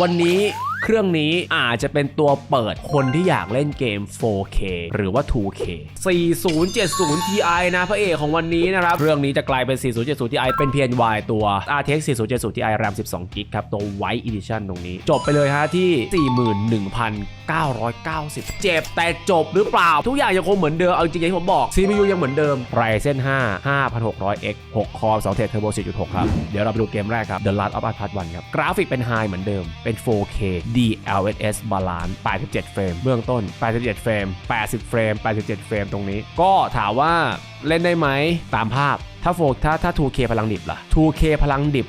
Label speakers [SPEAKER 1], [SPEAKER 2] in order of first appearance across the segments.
[SPEAKER 1] วันนี้ เครื่องนี้อาจจะเป็นตัวเปิดคนที่อยากเล่นเกม 4K หรือว่า 2K 4070 Ti นะพระเอกของวันนี้นะครับ เครื่องนี้จะกลายเป็น 4070 Ti เป็น PNY ตัว RTX 4070 Ti RAM 12 g b ครับ ตัว White Edition ตรงนี้ จบไปเลยฮะที่ 41,990 เจ็บแต่จบหรือเปล่า ทุกอย่างยังคงเหมือนเดิม เอาจริงๆอย่างที่ผมบอก CPU ยังเหมือนเดิม Ryzen 5 5600X 6 Core 2 Thread Turbo 4.6 ครับ เดี๋ยวเราไปดูเกมแรกครับ The Last of Us Part 1 ครับ กราฟิกเป็น High เหมือนเดิม เป็น 4K DLSS Balance 87 เฟรมเบื้องต้น 87 เฟรม 80 เฟรม 87 เฟรมตรงนี้ ก็ถามว่าเล่นได้ไหมตามภาพถ้าโฟถ้าถ้า 2K พลังดิบล่ะ 2K พลังดิบ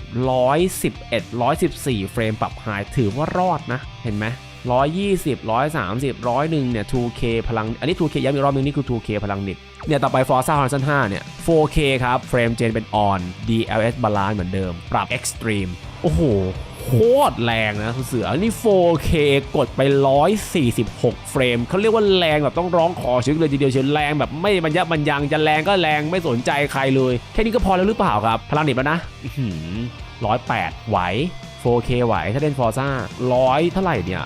[SPEAKER 1] 111 114 เฟรมปรับ High ถือว่ารอดนะ เห็นไหม120 130 101เนี่ย 2K พลัง อันนี้ 2K ย้ำอีกรอบนึง นี่คือ 2K พลังดิบ เนี่ย ต่อไป Forza Horizon 5 เนี่ย 4K ครับ เฟรมเจนเป็น on DLS Balance เหมือนเดิม ปรับ Extreme โอ้โห โค โคตรแรงนะคุณเสือ นี่ 4K กดไป 146 เฟรมเขาเรียกว่าแรงแบบต้องร้องขอชีวิตเลยทีเดียวเชียวแรงแบบไม่บรรยับบรรยังจะแรงก็แรงไม่สนใจใครเลย แค่นี้ก็พอแล้วหรือเปล่าครับพลังดิบแล้วนะร้อยแปดไหว 4K ไหวถ้าเล่น Forza ร้อยเท่าไหร่เนี่ย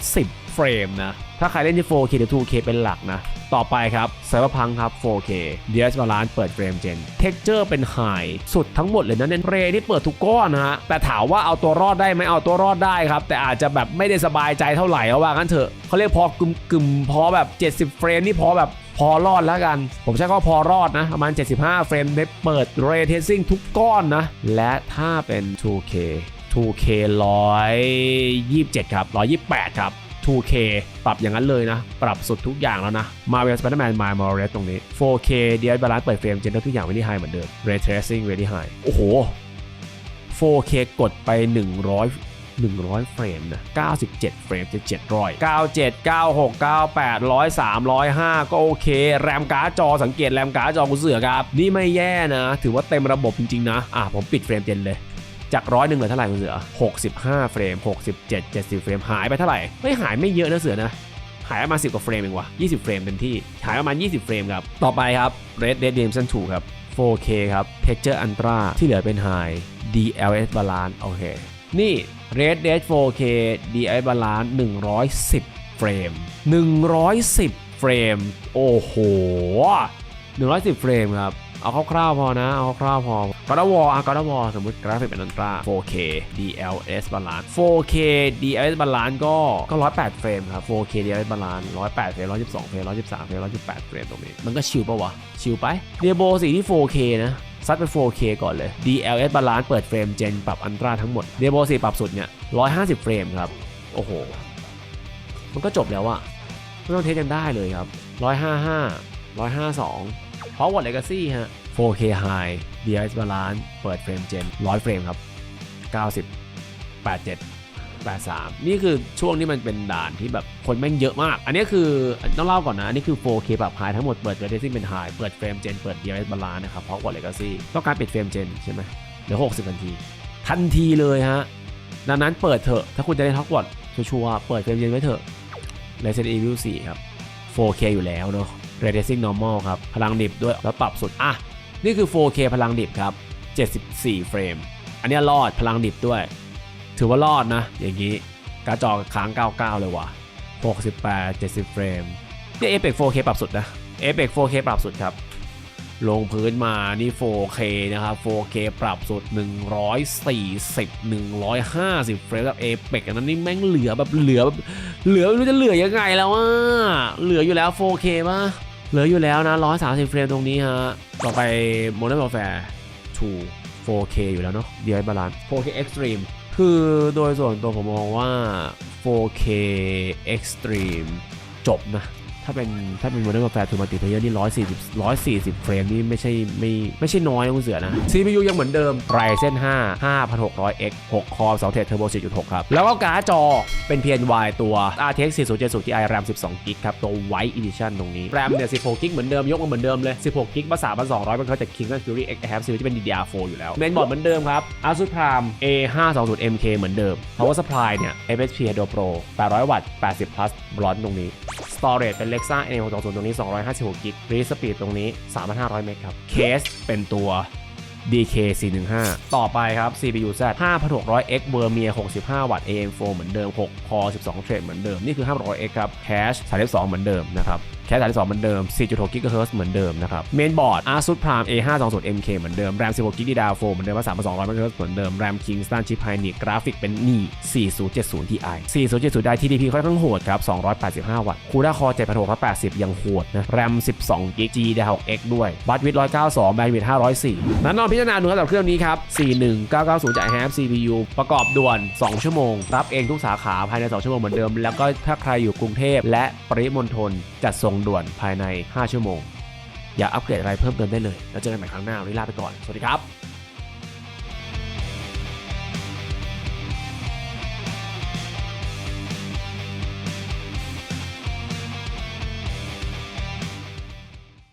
[SPEAKER 1] 110 เฟรมนะ ถ้าใครเล่นที่ 4K หรือ 2K เป็นหลักนะ ต่อไปครับ Cyberpunk ครับ 4K DS Balance เปิดเฟรมเจน Texture เป็น High สุดทั้งหมดเลยนะเน้นเรนี่เปิดทุกก้อนนะฮะ แต่ถามว่าเอาตัวรอดได้ไหมเอาตัวรอดได้ครับ แต่อาจจะแบบไม่ได้สบายใจเท่าไหร่เอาว่างั้นเถอะเขาเรียกพอกึมกึมพอแบบ 70 เฟรมนี่พอแบบพอรอดแล้วกัน ผมใช้ก็พอรอดนะ ประมาณ 75 เฟรมได้เปิด Ray Tracing ทุกก้อนนะ และถ้าเป็น 2K 2K 127 ครับ 128 ครับ 2K ปรับอย่างนั้นเลยนะ ปรับสุดทุกอย่างแล้วนะ Marvel Spider-Man Miles Morales ตรงนี้ 4K DI Balance เปิดเฟรมเจนทุกอย่างไว้ที่ High เหมือนเดิม Ray Tracing Very High โอ้โห 4K กดไป 100 100 เฟรมนะ 97 เฟรมจะ700 97 96 98 103 105 ก็โอเค แรมการ์ดจอสังเกตแรมการ์ดจอคุณเสือครับ นี่ไม่แย่นะ ถือว่าเต็มระบบจริง ๆ นะ อะผมปิดเฟรมเจนเลย จากร้อยหนึ่งเหลือเท่าไหร่คุณเสือ 65 เฟรม 67 70 เฟรม หายไปเท่าไหร่ไม่หายไม่เยอะนะเสือนะหายประมาณ 10 กว่าเฟรมเองวะ20 เฟรมเต็มที่ หายประมาณ 20 เฟรมครับ ต่อไปครับ Red Dead Redemption 2 ครับ 4K ครับ Texture Ultra ที่เหลือเป็น High DLS Balance โอเค นี่ Red Dead 4K DLS Balance 110 เฟรม 110 เฟรม โอ้โห 110 เฟรมครับ เอาคร่าวๆพอนะ เอาคร่าวๆพอกอดวออะกอดวอสมมติกราฟิกเป็นอันตรา 4K DLS Balance 4K DLS Balance ก็ก็108เฟรมครับ 4K DLS Balance 108เฟรม112เฟรม113เฟรม118เฟรมตรงนี้ มันก็ชิลปะวะ ชิลไปเดียโบสีที่ 4K นะซัดไป 4K ก่อนเลย DLS Balance เปิดเฟรมเจนปรับอันตราทั้งหมดเดียโบสีปรับสุดเนี่ย150 เฟรมครับ โอ้โห มันก็จบแล้วอะไม่ต้องเทสกันได้เลยครับ155 152 เพราะวอ t Legacy ฮะ 4K High DLS Balance เปิดเฟรมเจน100 เฟรมครับ 90 87 83 นี่คือช่วงที่มันเป็นด่านที่แบบคนแม่งเยอะมาก อันนี้คือต้องเล่าก่อนนะ อันนี้คือ 4K ปรับ High ทั้งหมดเปิด Ray Tracing เป็น High เปิดเฟรมเจนเปิด DLS Balance นะครับเพราะวอ t Legacy ต้องการปิดเฟรมเจนใช่ไหมเหลือ 60ทันที ทันทีเลยฮะดังนั้นเปิดเถอะ ถ้าคุณจะเล่นฮอกวอตชัวร์ๆเปิดเฟรมเจนไว้เถอะ Resident Evil 4 ครับ 4K อยู่แล้วเนาะ Ray Tracing Normal ครับ พลังดิบด้วยแล้วปรับสุด อะ นี่คือ 4K พลังดิบครับ 74 เฟรม อันนี้รอดพลังดิบด้วย ถือว่ารอดนะ อย่างนี้การ์ดจอค้าง 99 เลยว่ะ 68 70 เฟรมนี่ Apex 4K ปรับสุดนะ Apex 4K ปรับสุดครับ ลงพื้นมานี่ 4K นะครับ 4K ปรับสุด 140 150 เฟรมกับ Apex อันนั้นนี่แม่งเหลือแบบเหลือแบบเหลือไม่รู้จะเหลือยังไงแล้วอะ เหลืออยู่แล้ว 4K ป่ะ เหลืออยู่แล้วนะ 130 เฟรมตรงนี้ฮะ ต่อไป Modern Warfare 2 4K อยู่แล้วเนาะเดียวบาลาน 4K Extreme คือโดยส่วนตัวผมมองว่า 4K Extreme จบนะ ถ้าเป็นถ้าเป็น Modern Warfare 2 Multiplayer นี่ 140 140 เฟรมนี่ไม่ใช่ไม่ไม่ใช่น้อยนะคุณเสือนะ CPU ยังเหมือนเดิม Ryzen 5 5600X 6 Core 2 Thread Turbo 4.6 ครับ แล้วก็การ์ดจอเป็น PNY ตัว RTX 4070 Ti RAM 12 g b ครับตัว White Edition ตรงนี้ RAM เนี่ย 16 g b เหมือนเดิม ยกมาเหมือนเดิมเลย 16 g b ภาษาพันสองร้อยมันเขาจะ King Fury X Ham Series ที่เป็น DDR4 อยู่แล้วเมนบอร์ดเหมือนเดิมครับ Asus Prime A520MK เหมือนเดิม Power Supply เนี่ย FSP Hydro Pro 800 วัตต์80 plus บลอนตรงนี้ Storage เป็น Lexa N620 ตรงนี้ 256 g b Read Speed ตรงนี้ 3,500 เมกครับ เคสเป็นตัว DK 415 ต่อไปครับ CPU Z 5600X Vermeer 65 วัตต์ AM4 เหมือนเดิม6 Core 12 เทรดเหมือนเดิม นี่คือ 500X ครับ Cache 32 เหมือนเดิมนะครับ แคส32เหมือนเดิม 4.6 GHz เหมือนเดิมนะครับ เมนบอร์ด ASUS Prime A520MK เหมือนเดิม RAM 16 GB DDR4 เหมือนเดิมว่า3200 MHz เหมือนเดิม RAM Kingston Chip Hynix กราฟิกเป็นนี่4070 Ti 4070ได้ TDP ค่อนข้างโหดครับ 285 วัตต์ CUDA Core 7680 ยังโหดนะ RAM 12 GB GDDR6X ด้วย บัตวิด192 Bandwidth 504 นั้นลองพิจารณาดูครับสำหรับเครื่องนี้ครับ 41990 จาก HAM CPU ประกอบด่วน 2 ชั่วโมง รับเองทุกสาขาภายใน 2 ชั่วโมงเหมือนเดิม แล้วก็ถ้าใครอยู่กรุงเทพและปริมณฑลจัดส่งงด่วนภายใน 5 ชั่วโมง อยากอัปเกรดอะไรเพิ่มเติมได้เลย แล้วเจอกันใหม่ครั้งหน้าวันนี้ลาไปก่อน สวัสดีครับ